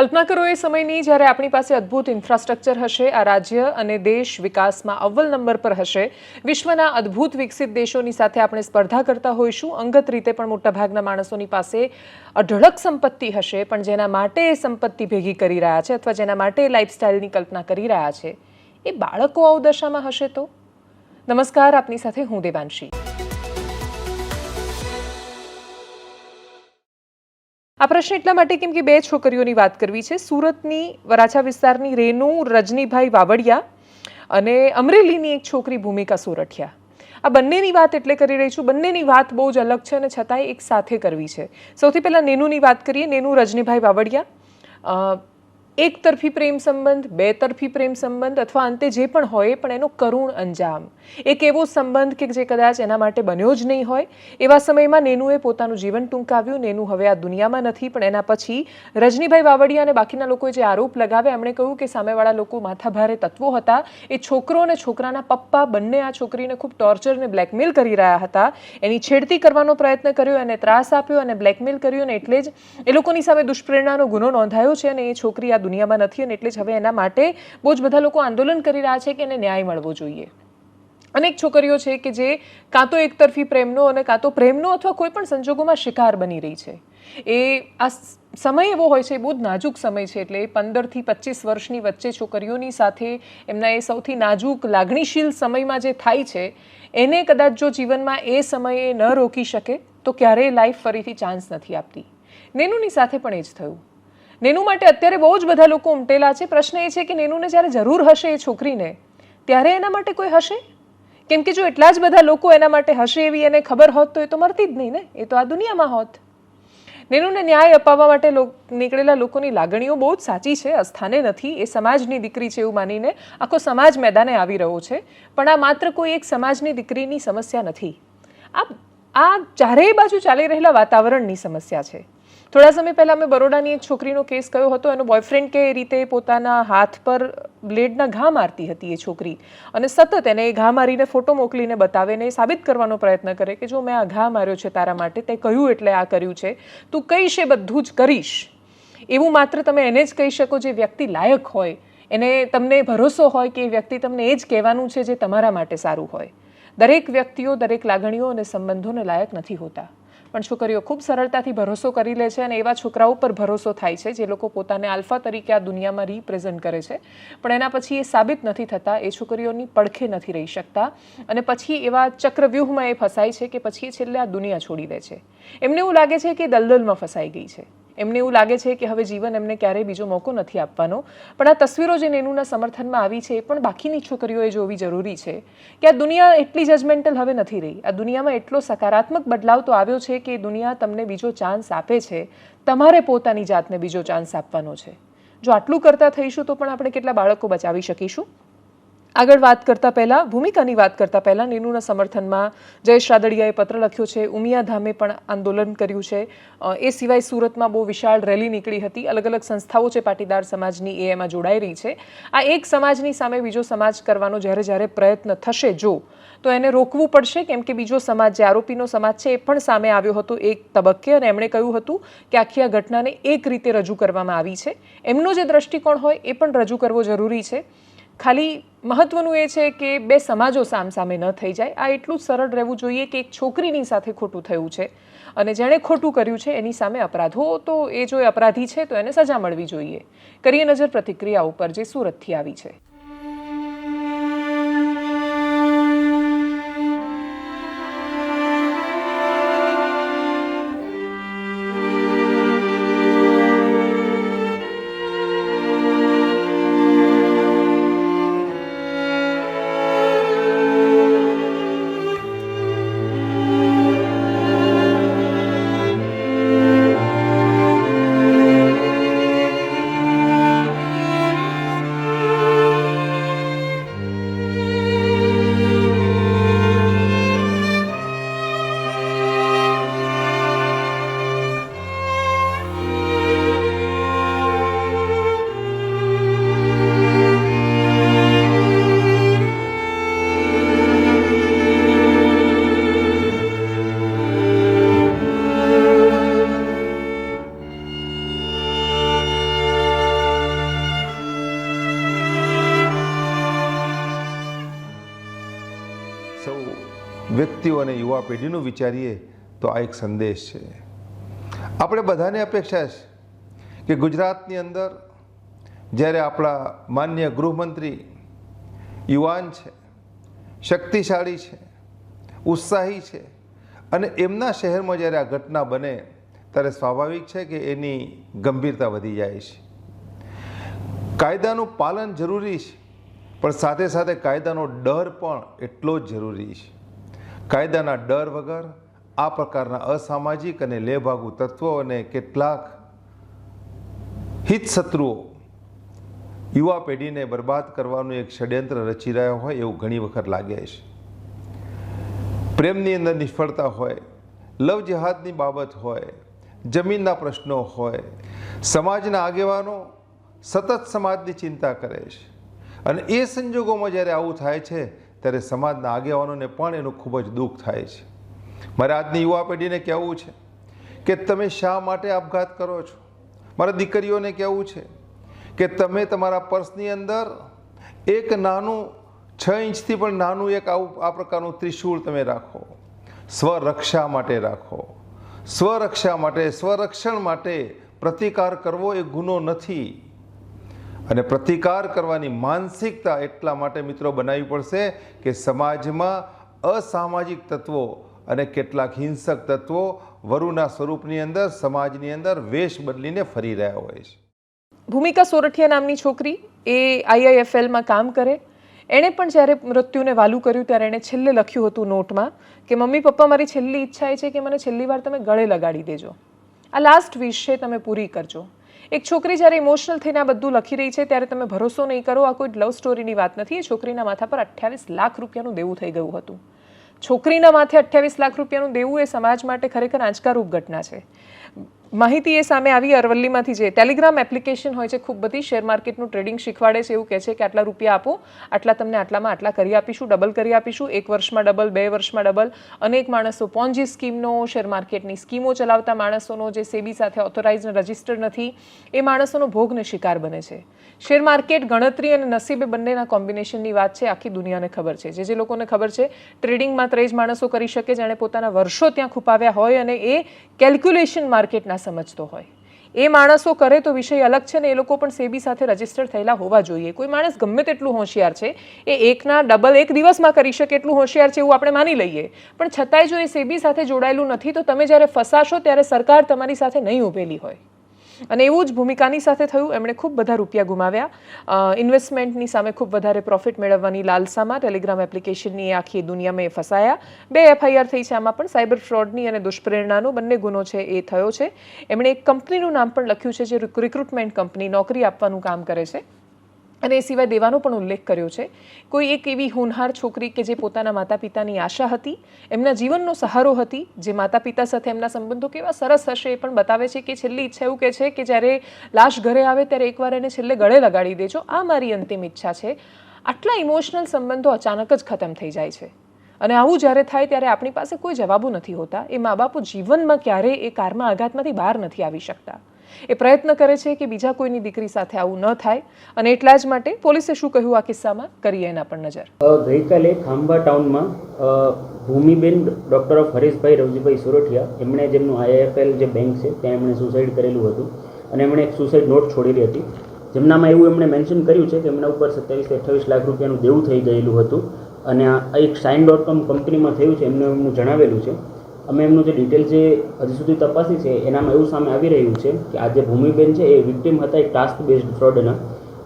કલ્પના કરો એ સમયની જ્યારે આપણી પાસે અદ્ભુત ઇન્ફ્રાસ્ટ્રક્ચર હશે, આ રાજ્ય અને દેશ વિકાસમાં અવ્વલ નંબર પર હશે. વિશ્વના અદ્ભુત વિકસિત દેશોની સાથે આપણે સ્પર્ધા કરતા હોઈશું. અંગત રીતે પણ મોટાભાગના માણસોની પાસે અઢળક સંપત્તિ હશે, પણ જેના માટે એ સંપત્તિ ભેગી કરી રહ્યા છે અથવા જેના માટે એ લાઈફસ્ટાઈલની કલ્પના કરી રહ્યા છે. એ બાળકો અવદશામાં હશે તો? નમસ્કાર, આપની સાથે હું દેવાંશી. આ પ્રશ્ન એટલા માટે કેમ કે બે છોકરીઓની વાત કરવી છે. સુરતની વરાછા વિસ્તારની રેનુ, રજનીભાઈ વાવડિયા અને અમરેલીની એક છોકરી ભૂમિકા સોરઠિયા. આ બંનેની વાત એટલે કરી રહી છું. બંનેની વાત બહુ જ અલગ છે અને છતાંય એક સાથે કરવી છે. સૌથી પહેલાં નેનુની વાત કરીએ. નેનુ, રજનીભાઈ વાવડિયા. એક તરફી પ્રેમ સંબંધ, બે તરફી પ્રેમ સંબંધ અથવા અંતે જે પણ હોય પણ એનો કરુણ અંજામ. એક એવો સંબંધ કે જે કદાચ એના માટે બન્યો જ નહીં હોય. એવા સમયમાં નેનુએ પોતાનું જીવન ટૂંકાવ્યું. નેનુ હવે આ દુનિયામાં નથી, પણ એના પછી રજનીભાઈ વાવડિયા અને બાકીના લોકોએ જે આરોપ લગાવ્યા, એમણે કહ્યું કે સામેવાળા લોકો માથાભારે તત્વો હતા. એ છોકરો અને છોકરાના પપ્પા બંને આ છોકરીને ખૂબ ટોર્ચર અને બ્લેકમેલ કરી રહ્યા હતા. એની છેડતી કરવાનો પ્રયત્ન કર્યો, એને ત્રાસ આપ્યો અને બ્લેકમેલ કર્યો અને એટલે જ એ લોકોની સામે દુષ્પ્રેરણાનો ગુનો નોંધાયો છે અને એ છોકરી આ દુનિયામાં નથી અને એટલે જ હવે એના માટે બહુ જ બધા લોકો આંદોલન કરી રહ્યા છે કે એને ન્યાય મળવો જોઈએ. અનેક છોકરીઓ છે કે જે કાં તો એકતરફી પ્રેમનો અને કાં તો પ્રેમનો અથવા કોઈ પણ સંજોગોમાં શિકાર બની રહી છે. એ આ સમય એવો હોય છે બહુ જ નાજુક સમય છે એટલે પંદરથી પચીસ વર્ષની વચ્ચે છોકરીઓની સાથે એમના એ સૌથી નાજુક, લાગણીશીલ સમયમાં જે થાય છે, એને કદાચ જો જીવનમાં એ સમયે ન રોકી શકે, તો ક્યારેય લાઈફ ફરીથી ચાન્સ નથી આપતી. નેનુની સાથે પણ એ જ થયું. નેનુ માટે અત્યારે બહુ જ બધા લોકો ઉમટેલા છે. પ્રશ્ન એ છે કે નેનુને જ્યારે જરૂર હશે એ છોકરીને, ત્યારે એના માટે કોઈ હશે? કેમ કે જો એટલા જ બધા લોકો એના માટે હશે એવી એને ખબર હોત તો એ તો મરતી જ નહીં ને? એ તો આ દુનિયામાં હોત. નેનુને ન્યાય અપાવવા માટે નીકળેલા લોકોની લાગણીઓ બહુ જ સાચી છે, અસ્થાને નથી. એ સમાજની દીકરી છે એવું માનીને આખો સમાજ મેદાને આવી રહ્યો છે. પણ આ માત્ર કોઈ એક સમાજની દીકરીની સમસ્યા નથી. આ આ ચારેય બાજુ ચાલી રહેલા વાતાવરણની સમસ્યા છે. થોડા સમય પહેલા અમે બરોડાની એક છોકરીનો કેસ કયો હતો. એનો બોયફ્રેન્ડ કે રીતે પોતાના હાથ પર બ્લેડના ઘા મારતી હતી એ છોકરી. અને સતત એને એ ઘા મારીને ફોટો મોકલીને બતાવે ને એ સાબિત કરવાનો પ્રયત્ન કરે કે જો મેં આ ઘા માર્યો છે તારા માટે, તે કહ્યું એટલે આ કર્યું છે? તું કહીશ એ બધું જ કરીશ. એવું માત્ર તમે એને જ કહી શકો જે વ્યક્તિ લાયક હોય. એને તમને ભરોસો હોય કે એ વ્યક્તિ તમને એ જ કહેવાનું છે જે તમારા માટે સારું હોય. દરેક વ્યક્તિઓ, દરેક લાગણીઓ અને સંબંધોને લાયક નથી હોતા. પણ છોકરીઓ ખૂબ સરળતાથી ભરોસો કરી લે છે અને એવા છોકરાઓ પર ભરોસો થાય છે જે લોકો પોતાને આલ્ફા તરીકે આ દુનિયામાં રિપ્રેઝન્ટ કરે છે. પણ એના પછી એ સાબિત નથી થતા, એ છોકરીઓની પડખે નથી રહી શકતા અને પછી એવા ચક્રવ્યૂહમાં એ ફસાય છે કે પછી એ છેલ્લે આ દુનિયા છોડી દે છે. એમને એવું લાગે છે કે દલદલમાં ફસાઈ ગઈ છે. એમને એવું લાગે છે કે હવે જીવન એમને ક્યારેય બીજો મોકો નથી આપવાનો. પણ આ તસવીરો જે નેનુના સમર્થનમાં આવી છે એ પણ બાકીની છોકરીઓએ જોવી જરૂરી છે કે આ દુનિયા એટલી જજમેન્ટલ હવે નથી રહી. આ દુનિયામાં એટલો સકારાત્મક બદલાવ તો આવ્યો છે કે દુનિયા તમને બીજો ચાન્સ આપે છે. તમારે પોતાની જાતને બીજો ચાન્સ આપવાનો છે. જો આટલું કરતા થઈશું તો પણ આપણે કેટલા બાળકો બચાવી શકીશું? આગળ વાત કરતા પહેલા, ભૂમિકાની વાત કરતા પહેલા, નેનુના સમર્થનમાં જયેશ રાદડિયાએ પત્ર લખ્યો છે, ઉમિયા ધામે પણ આંદોલન કર્યું છે. એ સિવાય સુરતમાં બહુ વિશાળ રેલી નીકળી હતી. અલગ અલગ સંસ્થાઓ છે, પાટીદાર સમાજની, એ એમાં જોડાઈ રહી છે. આ એક સમાજની સામે બીજો સમાજ કરવાનો જ્યારે જ્યારે પ્રયત્ન થશે, જો, તો એને રોકવું પડશે. કેમ કે બીજો સમાજ, જે આરોપીનો સમાજ છે, એ પણ સામે આવ્યો હતો એક તબક્કે અને એમણે કહ્યું હતું કે આખી આ ઘટનાને એક રીતે રજૂ કરવામાં આવી છે. એમનો જે દ્રષ્ટિકોણ હોય, એ પણ રજૂ કરવો જરૂરી છે. ખાલી મહત્વનું એ છે કે બે સમાજો સામસામે ન થઈ જાય. આ એટલું જ સરળ રહેવું જોઈએ કે એક છોકરીની સાથે ખોટું થયું છે અને જેણે ખોટું કર્યું છે એની સામે અપરાધો. તો એ જો અપરાધી છે, તો એને સજા મળવી જોઈએ. કરીએ નજર પ્રતિક્રિયા ઉપર જે સુરતથી આવી છે. યુવા પેઢીનું વિચારીએ તો આ એક સંદેશ છે. આપણે બધાને અપેક્ષા છે કે ગુજરાતની અંદર જ્યારે આપણા માન્ય ગૃહમંત્રી યુવાન છે, શક્તિશાળી છે, ઉત્સાહી છે અને એમના શહેરમાં જ્યારે આ ઘટના બને ત્યારે સ્વાભાવિક છે કે એની ગંભીરતા વધી જાય છે. કાયદાનું પાલન જરૂરી છે, પણ સાથે સાથે કાયદાનો ડર પણ એટલો જ જરૂરી છે. કાયદાના ડર વગર આ પ્રકારના અસામાજિક અને લેભાગુ તત્વો અને કેટલાક હિતશત્રુઓ યુવા પેઢીને બરબાદ કરવાનું એક ષડયંત્ર રચી રહ્યા હોય એવું ઘણી વખત લાગે છે. પ્રેમની અંદર નિષ્ફળતા હોય લવ જહાદની બાબત હોય, જમીનના પ્રશ્નો હોય, સમાજના આગેવાનો સતત સમાજની ચિંતા કરે છે. અને એ સંજોગોમાં જ્યારે આવું થાય છે ત્યારે સમાજના આગેવાનોને પણ એનું ખૂબ જ દુઃખ થાય છે. મારે આજની યુવા પેઢીને કહેવું છે કે તમે શા માટે આપઘાત કરો છો? મારા દીકરીઓને કહેવું છે કે તમે તમારા પર્સની અંદર એક નાનું છ ઇંચથી પણ નાનું એક આવું, આ પ્રકારનું ત્રિશૂળ તમે રાખો. સ્વરક્ષા માટે રાખો. સ્વરક્ષા માટે, સ્વરક્ષણ માટે પ્રતિકાર કરવો એ ગુનો નથી. અને પ્રતિકાર કરવાની માનસિકતા એટલા માટે મિત્રો બનાવવી પડશે કે સમાજમાં અસામાજિક તત્વો અને કેટલાક હિંસક તત્વો વરુના સ્વરૂપની અંદર, સમાજની અંદર વેશ બદલીને ફરી રહ્યા હોય છે. ભૂમિકા સોરઠિયા નામની છોકરી એ આઈઆઈએફએલમાં કામ કરે. એણે પણ જ્યારે મૃત્યુને વાલું કર્યું ત્યારે એણે છેલ્લે લખ્યું હતું નોટમાં કે, મમ્મી, પપ્પા, મારી છેલ્લી ઈચ્છા એ છે કે મને છેલ્લી વાર તમે ગળે લગાડી દેજો. આ લાસ્ટ વિશ છે, તમે પૂરી કરજો. એક છોકરી જ્યારે ઇમોશનલ થઈને આ બધું લખી રહી છે, ત્યારે તમે ભરોસો નહીં કરો. આ કોઈ લવ સ્ટોરીની વાત નથી. એ છોકરીના માથા પર અઠ્યાવીસ લાખ રૂપિયાનું દેવું થઈ ગયું હતું. છોકરીના માથે અઠ્યાવીસ લાખ રૂપિયાનું દેવું એ સમાજ માટે ખરેખર આંચકારૂપ ઘટના છે. માહિતી એ સામે આવી અરવલ્લીમાંથી જે ટેલિગ્રામ એપ્લિકેશન હોય છે, ખૂબ બધી શેર માર્કેટનું ટ્રેડિંગ શીખવાડે છે એવું કહે છે કે આટલા રૂપિયા આપો, આટલા તમને આટલામાં આટલા કરી આપીશું, ડબલ કરી આપીશું, એક વર્ષમાં ડબલ, બે વર્ષમાં ડબલ. અનેક માણસો પોન્જી સ્કીમનો, શેર માર્કેટની સ્કીમો ચલાવતા માણસોનો, જે સેબી સાથે ઓથોરાઇઝ રજિસ્ટર્ડ નથી, એ માણસોનો ભોગને શિકાર બને છે. શેર માર્કેટ ગણતરી અને નસીબે બંનેના કોમ્બિનેશનની વાત છે, આખી દુનિયાને ખબર છે. જે જે લોકોને ખબર છે ટ્રેડિંગ માત્ર એ જ માણસો કરી શકે, જેણે પોતાના વર્ષો ત્યાં ખૂપાવ્યા હોય અને એ કેલ્ક્યુલેશન માર્કેટના સમજતો હોય. એ માણસો કરે તો વિષય અલગ છે ને એ લોકો પણ સેબી સાથે રજિસ્ટર થયેલા હોવા જોઈએ. કોઈ માણસ ગમે તેટલું હોશિયાર છે, એ એકના ડબલ એક દિવસમાં કરી શકે એટલું હોશિયાર છે એવું આપણે માની લઈએ. પણ છતાંય જો એ સેબી સાથે જોડાયેલું નથી, તો તમે જ્યારે ફસાશો ત્યારે સરકાર તમારી સાથે નહીં ઉભેલી હોય. અને એવું જ ભૂમિકાની સાથે થયું, એમણે ખૂબ બધા રૂપિયા ગુમાવ્યા. ઇન્વેસ્ટમેન્ટની સામે ખૂબ વધારે પ્રોફિટ મેળવવાની લાલસામાં ટેલિગ્રામ એપ્લિકેશનની આખી દુનિયામાં એ ફસાયા. બે એફઆઈઆર થઈ છે આમાં પણ સાયબર ફ્રોડની અને દુષ્પ્રેરણાનો બંને ગુનો છે એ થયો છે. એમણે એક કંપનીનું નામ પણ લખ્યું છે જે રિક્રુટમેન્ટ કંપની નોકરી આપવાનું કામ કરે છે. અને એ સિવાય દેવાનો પણ ઉલ્લેખ કર્યો છે. કોઈ એક એવી હોનહાર છોકરી કે જે પોતાના માતા પિતાની આશા હતી, એમના જીવનનો સહારો હતી, જે માતા પિતા સાથે એમના સંબંધો કેવા સરસ હશે એ પણ બતાવે છે કે છેલ્લી ઈચ્છા એવું કહે છે કે જ્યારે લાશ ઘરે આવે ત્યારે એકવાર એને છેલ્લે ગળે લગાડી દેજો. આ મારી અંતિમ ઈચ્છા છે. આટલા ઇમોશનલ સંબંધો અચાનક જ ખતમ થઈ જાય છે. અને આવું જ્યારે થાય ત્યારે આપણી પાસે કોઈ જવાબો નથી હોતા. એ મા બાપો જીવનમાં ક્યારેય એ કારમાં આઘાતમાંથી બહાર નથી આવી શકતા. એ પ્રયત્ન કરે છે કે બીજા કોઈની દીકરી સાથે આવું ન થાય અને એટલા જ માટે પોલીસે શું કહ્યું આ કિસ્સામાં? કરીએ એના પર નજર. ગઈકાલે ખાંભા ટાઉનમાં ભૂમિબેન ડૉક્ટર ઓફ હરીશભાઈ રવજીભાઈ સુરઠિયા, એમણે જેમનું આઈએફએલ જે બેંક છે, ત્યાં એમણે સુસાઇડ કરેલું હતું અને એમણે એક સુસાઇડ નોટ છોડેલી હતી. જેમનામાં એવું એમણે મેન્શન કર્યું છે કે એમના ઉપર સત્યાવીસ અઠ્ઠાવીસ લાખ રૂપિયાનું દેવું થઈ ગયેલું હતું અને આ એક સાઇન ડોટ કોમ કંપનીમાં થયું છે, એમને એમનું જણાવેલું છે. અમે એમનું જે ડિટેલ જે હજી સુધી તપાસી છે, એનામાં એવું સામે આવી રહ્યું છે કે આ જે ભૂમિબેન છે, એ વિક્ટિમ હતા એક ટાસ્ક બેઝડ ફ્રોડના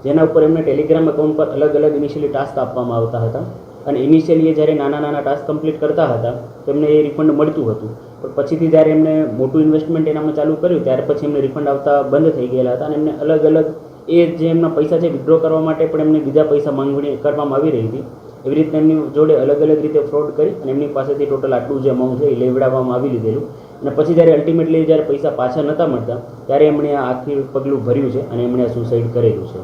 જેના ઉપર એમને ટેલિગ્રામ એકાઉન્ટ પર અલગ અલગ ઇનિશિયલી ટાસ્ક આપવામાં આવતા હતા અને ઇનિશિયલી એ જ્યારે નાના નાના ટાસ્ક કમ્પ્લીટ કરતા હતા, તો એમને એ રિફંડ મળતું હતું. પણ પછીથી જ્યારે એમને મોટું ઇન્વેસ્ટમેન્ટ એનામાં ચાલુ કર્યું, ત્યારે પછી એમને રિફંડ આવતા બંધ થઈ ગયેલા હતા અને એમને અલગ અલગ એ જે એમના પૈસા છે વિડ્રો કરવા માટે પણ એમને બીજા પૈસા માંગણી કરવામાં આવી રહી હતી. એવી રીતના એમની જોડે અલગ અલગ રીતે ફ્રોડ કરી અને એમની પાસેથી ટોટલ આટલું જે અમાઉન્ટ છે એ લેવડાવવામાં આવી લીધેલું. અને પછી જ્યારે અલ્ટિમેટલી જ્યારે પૈસા પાછા નહોતા મળતા, ત્યારે એમણે આ આખી પગલું ભર્યું છે અને એમણે સુસાઇડ કરેલું છે.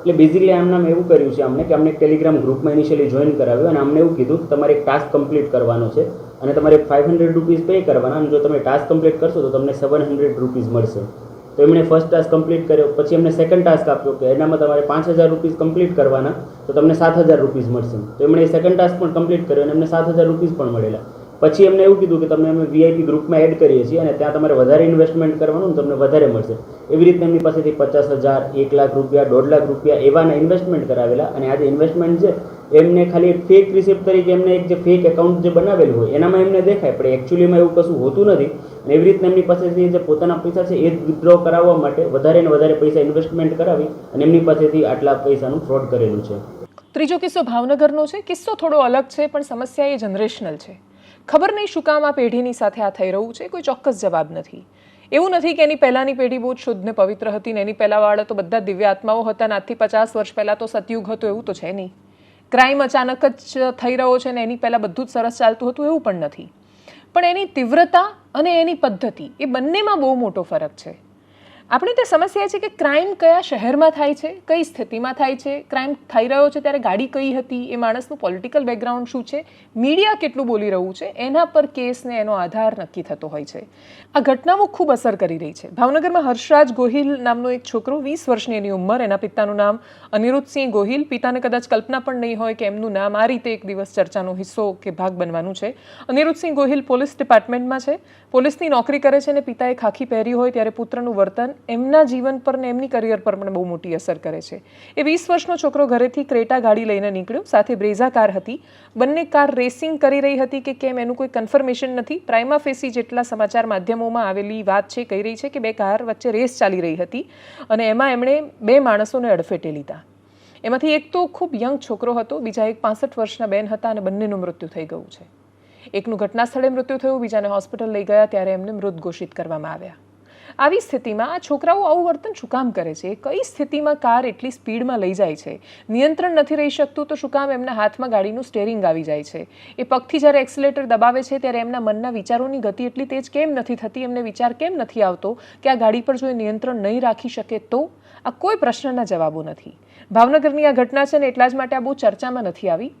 એટલે બેઝિકલી આમનામ એવું કર્યું છે અમને કે અમને ટેલિગ્રામ ગ્રુપમાં ઇનિશિયલી જોઈન કરાવ્યું અને અમને એવું કીધું કે તમારે એક ટાસ્ક કમ્પ્લીટ કરવાનો છે અને તમારે ફાઇવ હંડ્રેડ રૂપીઝ પે કરવાના અને જો તમે ટાસ્ક કમ્પ્લીટ કરશો તો તમને સેવન હંડ્રેડ રૂપીઝ મળશે. તો એમણે ફર્સ્ટ ટાસ્ક કમ્પ્લીટ કર્યો, પછી એમને સેકન્ડ ટાસ્ક આપ્યો કે એનામાં તમારે પાંચ હજાર રૂપીઝ કમ્પ્લીટ કરવાના, તો તમને સાત હજાર રૂપીઝ મળશે. તો એમણે એ સેકન્ડ ટાસ્ક પણ કમ્પ્લીટ કર્યો અને એમને સાત હજાર રૂપીઝ પણ મળેલા. પછી એમને એવું કીધું કે તમને અમે વીઆઈપી ગ્રુપમાં એડ કરીએ છીએ અને ત્યાં તમારે વધારે ઇન્વેસ્ટમેન્ટ કરવાનું તમને વધારે મળશે. એવી રીતે એમની પાસેથી પચાસ હજાર, એક લાખ રૂપિયા, દોઢ લાખ રૂપિયા એવાના ઇન્વેસ્ટમેન્ટ કરાવેલા અને આજે ઇન્વેસ્ટમેન્ટ છે એમને ખાલી એક ફેક રિસિપ્ટ તરીકે એમને એક જે ફેક એકાઉન્ટ જે બનાવેલું હોય, એનામાં એમને દેખાય, પણ એકચ્યુઅલીમાં એવું કશું હોતું નથી. અને એવી રીતના એમની પાસેથી જે પોતાના પૈસા છે, એ જ વિથડ્રો કરાવવા માટે વધારે ને વધારે પૈસા ઇન્વેસ્ટમેન્ટ કરાવી અને એમની પાસેથી આટલા પૈસાનું ફ્રોડ કરેલું છે. ત્રીજો કિસ્સો ભાવનગરનો છે. કિસ્સો થોડો અલગ છે, પણ સમસ્યા એ જનરેશનલ છે. ખબર નહીં શું કામ આ પેઢીની સાથે આ થઈ રહ્યું છે? કોઈ ચોક્કસ જવાબ નથી. એવું નથી કે એની પહેલાંની પેઢી બહુ જ શુદ્ધ ને પવિત્ર હતી ને એની પહેલાં વાળા તો બધા દિવ્ય આત્માઓ હતા ને આજથી પચાસ વર્ષ પહેલાં તો સતયુગ હતો, એવું તો છે નહીં. ક્રાઇમ અચાનક જ થઈ રહ્યો છે ને એની પહેલાં બધું જ સરસ ચાલતું હતું, એવું પણ નથી. પણ એની તીવ્રતા અને એની પદ્ધતિ એ બંનેમાં બહુ મોટો ફરક છે. આપણે તે સમસ્યા છે કે ક્રાઇમ કયા શહેરમાં થાય છે, કઈ સ્થિતિમાં થાય છે ક્રાઇમ થઈ રહ્યો છે ત્યારે ગાડી કઈ હતી, એ માણસનું પોલિટિકલ બેકગ્રાઉન્ડ શું છે મીડિયા કેટલું બોલી રહ્યું છે, એના પર કેસને એનો આધાર નક્કી થતો હોય છે. આ ઘટનાઓ ખૂબ અસર કરી રહી છે. ભાવનગરમાં હર્ષરાજ ગોહિલ નામનો એક છોકરો વીસ વર્ષની એની ઉંમર, એના પિતાનું નામ અનિરુદ્ધસિંહ ગોહિલ. પિતાને કદાચ કલ્પના પણ નહીં હોય કે એમનું નામ આ રીતે એક દિવસ ચર્ચાનો હિસ્સો કે ભાગ બનવાનું છે. અનિરુદ્ધસિંહ ગોહિલ પોલીસ ડિપાર્ટમેન્ટમાં છે. પોલીસની નોકરી કરે છે અને પિતાએ ખાખી પહેરી હોય ત્યારે પુત્રનું વર્તન એમના જીવન પર ને એમની કરિયર પર પણ બહુ મોટી અસર કરે છે. એ વીસ વર્ષનો છોકરો ઘરેથી ક્રેટા ગાડી લઈને નીકળ્યો. સાથે બ્રેઝા કાર હતી. બંને કાર રેસિંગ કરી રહી હતી કે કેમ એનું કોઈ કન્ફર્મેશન નથી. પ્રાઇમા ફેસી જેટલા સમાચાર માધ્યમોમાં આવેલી વાત છે, કહી રહી છે કે બે કાર વચ્ચે રેસ ચાલી રહી હતી અને એમાં એમણે બે માણસોને અડફેટે લીધા. એમાંથી એક તો ખૂબ યંગ છોકરો હતો, બીજા એક પાસઠ વર્ષના બેન હતા અને બંનેનું મૃત્યુ થઈ ગયું છે. એકનું ઘટના સ્થળે મૃત્યુ થયું, બીજાને હોસ્પિટલ લઈ ગયા, ત્યારે એમને મૃત ઘોષિત કરવામાં આવ્યા. આવી સ્થિતિમાં આ છોકરાઓ આવું વર્તન શું કામ કરે છે? કઈ સ્થિતિમાં કાર એટલી સ્પીડમાં લઈ જાય છે? નિયંત્રણ નથી રહી શકતું તો શું કામ એમના હાથમાં ગાડીનું સ્ટેરિંગ આવી જાય છે? એ પગથી જ્યારે એક્સિલેટર દબાવે છે ત્યારે એમના મનના વિચારોની ગતિ એટલી તેજ કેમ નથી થતી? એમને વિચાર કેમ નથી આવતો કે આ ગાડી પર જો એ નિયંત્રણ નહીં રાખી શકે તો? આ કોઈ પ્રશ્નના જવાબો નથી. ભાવનગરની આ ઘટના છે ને એટલા જ માટે આ બહુ ચર્ચામાં નથી આવી.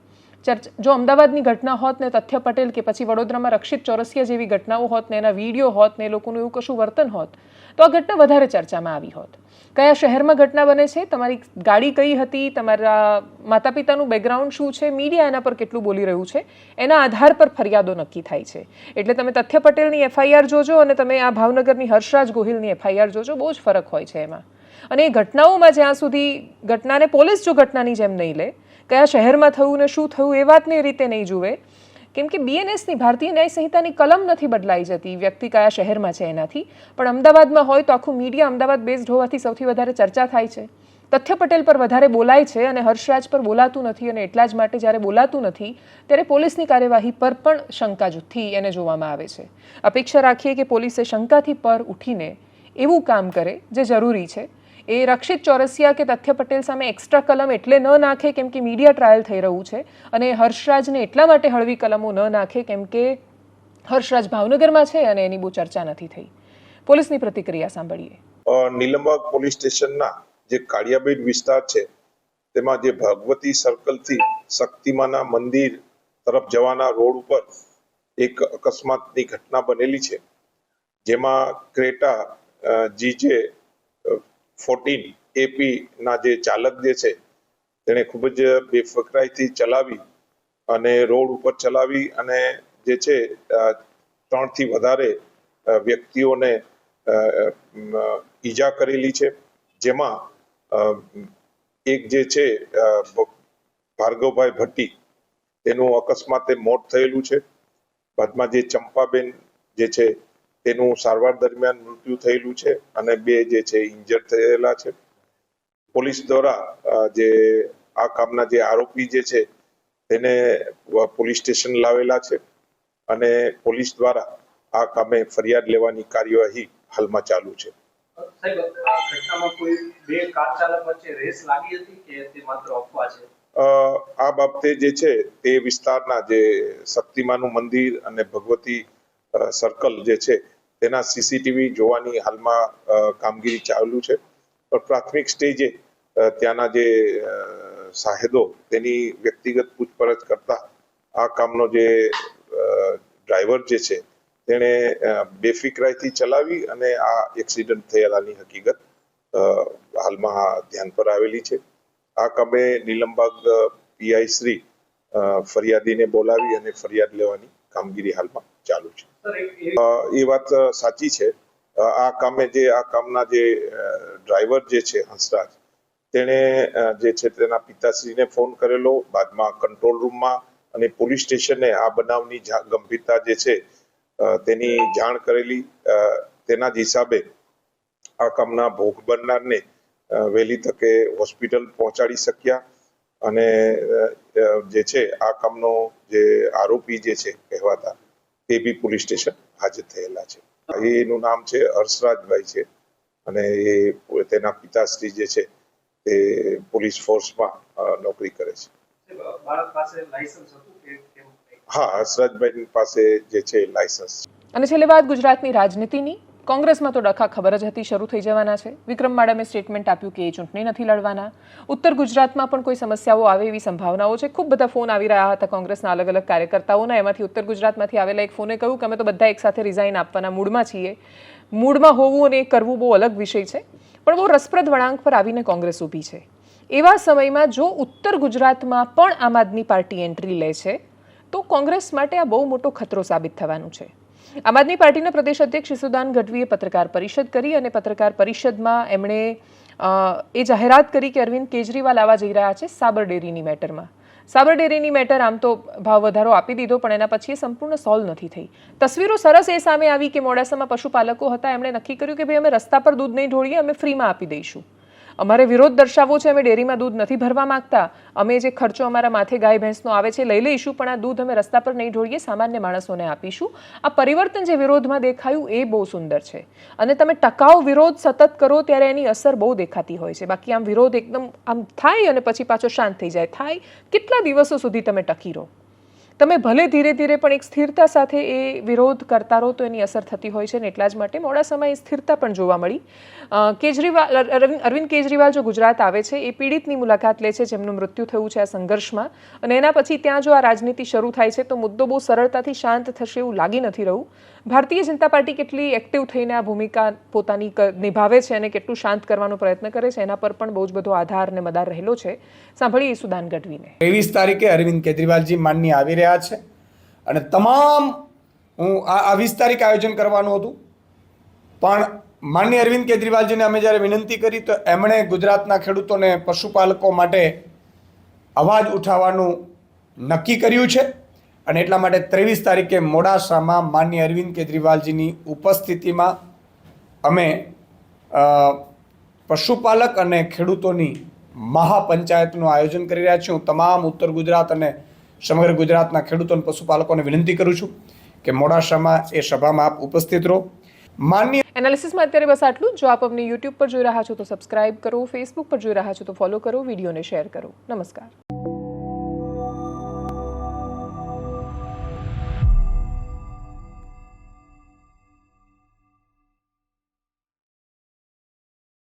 ચર્ચ જો અમદાવાદની ઘટના હોત ને તથ્ય પટેલ કે પછી વડોદરામાં રક્ષિત ચોરસિયા જેવી ઘટનાઓ હોત ને એના વીડિયો હોત ને એ લોકોનું એવું કશું વર્તન હોત, તો આ ઘટના વધારે ચર્ચામાં આવી હોત. કયા શહેરમાં ઘટના બને છે? તમારી ગાડી કઈ હતી? તમારા માતા પિતાનું બેકગ્રાઉન્ડ શું છે? મીડિયા એના પર કેટલું બોલી રહ્યું છે? એના આધાર પર ફરિયાદો નક્કી થાય છે. એટલે તમે તથ્ય પટેલની એફઆઈઆર જોજો અને તમે આ ભાવનગરની હર્ષરાજ ગોહિલની એફઆઈઆર જોજો. બહુ જ ફરક હોય છે એમાં. અને એ ઘટનાઓમાં જ્યાં સુધી ઘટનાને પોલીસ જો ઘટનાની જેમ નહીં લે કયા શહેરમાં થયું ને શું થયું એ વાતને રીતે નહીં જુએ. કેમ કે બીએનએસની ભારતીય ન્યાય સંહિતાની કલમ નથી બદલાઈ જતી. વ્યક્તિ કયા શહેરમાં છે એનાથી. પણ અમદાવાદમાં હોય તો આખું મીડિયા અમદાવાદ બેઝડ હોવાથી સૌથી વધારે ચર્ચા થાય છે. તથ્ય પટેલ પર વધારે બોલાય છે અને હર્ષરાજ પર બોલાતું નથી અને એટલા જ માટે જ્યારે બોલાતું નથી, ત્યારે પોલીસની કાર્યવાહી પર પણ શંકા જૂથથી એને જોવામાં આવે છે. અપેક્ષા રાખીએ કે પોલીસે શંકાથી પર ઉઠીને એવું કામ કરે જે જરૂરી છે. એ રક્ષિત ચોરસિયા કે તથ્ય પટેલ સામે એક્સ્ટ્રા કલમ એટલે ન નાખે કેમ કે મીડિયા ટ્રાયલ થઈ રહ્યું છે. અને હર્ષરાજને એટલા માટે હળવી કલમો ન નાખે કેમ કે હર્ષરાજ ભાવનગરમાં છે અને એની બહુ ચર્ચા નથી થઈ. પોલીસની પ્રતિક્રિયા સાંભળીએ. નીલમબાગ પોલીસ સ્ટેશનના જે કાળિયાબેન વિસ્તાર છે, તેમાં જે ભગવતી સર્કલથી શક્તિમાના મંદિર તરફ જવાના રોડ ઉપર એક અકસ્માતની ઘટના બનેલી છે. જેમાં ક્રેટા જીજે ફોર્ટીન એપી ના જે ચાલક જે છે, તેણે ખૂબ જ બેફકરાઈથી ચલાવી અને રોડ ઉપર ચલાવી અને જે છે ત્રણથી વધારે વ્યક્તિઓને ઈજા કરેલી છે. જેમાં એક જે છે ભાર્ગવભાઈ ભટ્ટી, તેનું અકસ્માતે મોત થયેલું છે. બાદમાં જે ચંપાબેન જે છે તેનું સારવાર દરમિયાન મૃત્યુ થયેલું છે અને બે જે છે ઇન્જર થયેલા છે. પોલીસ દ્વારા જે આ કામના જે આરોપી જે છે તેને પોલીસ સ્ટેશન લાવેલા છે અને પોલીસ દ્વારા આ કામે ફરિયાદ લેવાની કાર્યવાહી હાલમાં ચાલુ છે. આ બાબતે જે છે તે વિસ્તારના જે શક્તિમાનું મંદિર અને ભગવતી સર્કલ જે છે, તેના સીસીટીવી જોવાની હાલમાં કામગીરી ચાલુ છે. પણ પ્રાથમિક સ્ટેજે ત્યાંના જે સાહેદો તેની વ્યક્તિગત પૂછપરછ કરતા આ કામનો જે ડ્રાઈવર જે છે, તેણે બેફિકરાઈથી ચલાવી અને આ એક્સિડન્ટ થયેલાની હકીકત હાલમાં ધ્યાન પર આવેલી છે. આ કામે નીલમબાગ પીઆઈ શ્રી ફરિયાદીને બોલાવી અને ફરિયાદ લેવાની કામગીરી હાલમાં ચાલુ છે. એ વાત સાચી છે. આ કામે જે, આ કામના જે ડ્રાઈવર જે છે, હંસરાજ, તેણે જે છે, તેના પિતાશ્રીને ફોન કરેલો, બાદમાં કંટ્રોલ રૂમમાં અને પોલીસ સ્ટેશને આ બનાવની ગંભીરતા જે છે તેની જાણ કરેલી. તેના જ હિસાબે આ કામના ભોગ બનનારને વહેલી તકે હોસ્પિટલ પહોંચાડી શક્યા અને જે છે, આ કામનો જે આરોપી જે છે, કહેવાતા તે બી પોલીસ સ્ટેશન હાજર થયેલા છે. એનું નામ છે હર્ષરાજભાઈ છે. અને એ તેના પિતાશ્રી જે છે તે પોલીસ ફોર્સમાં નોકરી કરે છે. બાળક પાસે લાયસન્સ હતું કે કેમ? કંઈ? હા હર્ષરાજભાઈ પાસે જે છે લાયસન્સ અને છેલ્લે વાત ગુજરાતની રાજનીતિની. કોંગ્રેસમાં તો ડખા ખબર જ હતી, શરૂ થઈ જવાના છે. વિક્રમ માડમે સ્ટેટમેન્ટ આપ્યું કે એ ચૂંટણી નથી લડવાના. ઉત્તર ગુજરાતમાં પણ કોઈ સમસ્યાઓ આવે એવી સંભાવનાઓ છે. ખૂબ બધા ફોન આવી રહ્યા હતા કોંગ્રેસના અલગ અલગ કાર્યકર્તાઓના. એમાંથી ઉત્તર ગુજરાતમાંથી આવેલા એક ફોને કહ્યું કે અમે તો બધા એકસાથે રિઝાઇન આપવાના મૂડમાં છીએ. મૂડમાં હોવું અને એ કરવું બહુ અલગ વિષય છે. પણ બહુ રસપ્રદ વળાંક પર આવીને કોંગ્રેસ ઊભી છે. એવા સમયમાં જો ઉત્તર ગુજરાતમાં પણ આમ આદમી પાર્ટી એન્ટ્રી લે છે, તો કોંગ્રેસ માટે આ બહુ મોટો ખતરો સાબિત થવાનું છે. આમ આદમી પાર્ટીના પ્રદેશ અધ્યક્ષ ઈસુદાન ગઢવીએ પત્રકાર પરિષદ કરી અને પત્રકાર પરિષદમાં એમણે એ જાહેરાત કરી કે અરવિંદ કેજરીવાલ આવવા જઈ રહ્યા છે સાબર ડેરીની મેટરમાં. સાબર ડેરીની મેટર આમ તો ભાવ વધારો આપી દીધો, પણ એના પછી એ સંપૂર્ણ સોલ્વ નથી થઈ. તસવીરો સરસ એ સામે આવી કે મોડાસામાં પશુપાલકો હતા, એમણે નક્કી કર્યું કે ભાઈ અમે રસ્તા પર દૂધ નહીં ઢોળીએ, અમે ફ્રીમાં આપી દઈશું. અમારે વિરોધ દર્શાવવો છે, અમે ડેરીમાં દૂધ નથી ભરવા માંગતા. અમે જે ખર્ચો અમારા માથે ગાય ભેંસનો આવે છે, લઈ લઈશું, પણ આ દૂધ અમે રસ્તા પર નહીં ઢોળીએ, સામાન્ય માણસોને આપીશું. આ પરિવર્તન જે વિરોધમાં દેખાયું, એ બહુ સુંદર છે. અને તમે ટકાઉ વિરોધ સતત કરો, ત્યારે એની અસર બહુ દેખાતી હોય છે. બાકી આમ વિરોધ એકદમ આમ થાય અને પછી પાછો શાંત થઈ જાય. થાય કેટલા દિવસો સુધી તમે ટકી રહો? તમે ભલે ધીરે ધીરે પણ એક સ્થિરતા સાથે એ વિરોધ કરતા રહો તો એની અસર થતી હોય છે ને એટલા જ માટે મોડા સમયે સ્થિરતા પણ જોવા મળી. કેજરીવાલ અરવિંદ કેજરીવાલ જો ગુજરાત આવે છે, એ પીડિતની મુલાકાત લે છે જેમનું મૃત્યુ થયું છે આ સંઘર્ષમાં. અને એના પછી ત્યાં જો આ રાજનીતિ શરૂ થાય છે તો મુદ્દો બહુ સરળતાથી શાંત થશે એવું લાગી નથી રહ્યું. ભારતીય જનતા પાર્ટી કેટલી એક્ટિવ થઈને આ ભૂમિકા પોતાની નિભાવે છે અને કેટલું શાંત કરવાનો પ્રયત્ન કરે છે, એના પર પણ બહુ જ બધો આધાર અને મદાર રહેલો છે. સાંભળીએ સુદાન ગઢવીને. ત્રેવીસ તારીખે અરવિંદ કેજરીવાલજી માનની આવી રહ્યા છે અને તમામ હું આ વીસ તારીખ આયોજન કરવાનું હતું. પણ માનની અરવિંદ કેજરીવાલજીને અમે જ્યારે વિનંતી કરી તો એમણે ગુજરાતના ખેડૂતોને પશુપાલકો માટે અવાજ ઉઠાવવાનું નક્કી કર્યું છે. અને એટલા માટે ત્રેવીસ તારીખે મોડાસામાં માનની અરવિંદ કેજરીવાલજીની ઉપસ્થિતિમાં અમે પશુપાલક અને ખેડૂતોની મહાપંચાયતનું આયોજન કરી રહ્યા છીએ. હું તમામ ઉત્તર ગુજરાત અને સમગ્ર ગુજરાતના ખેડૂતો અને પશુપાલકોને વિનંતી કરું છું કે મોડાસામાં એ સભામાં આપ ઉપસ્થિત રહો. માન્ય એનાલિસિસમાં અત્યારે બસ આટલું જો આપ અમને યુટ્યુબ પર જોઈ રહ્યા છો તો સબસ્ક્રાઇબ કરો, ફેસબુક પર જોઈ રહ્યા છો તો ફોલો કરો, વિડીયોને શેર કરો. નમસ્કાર.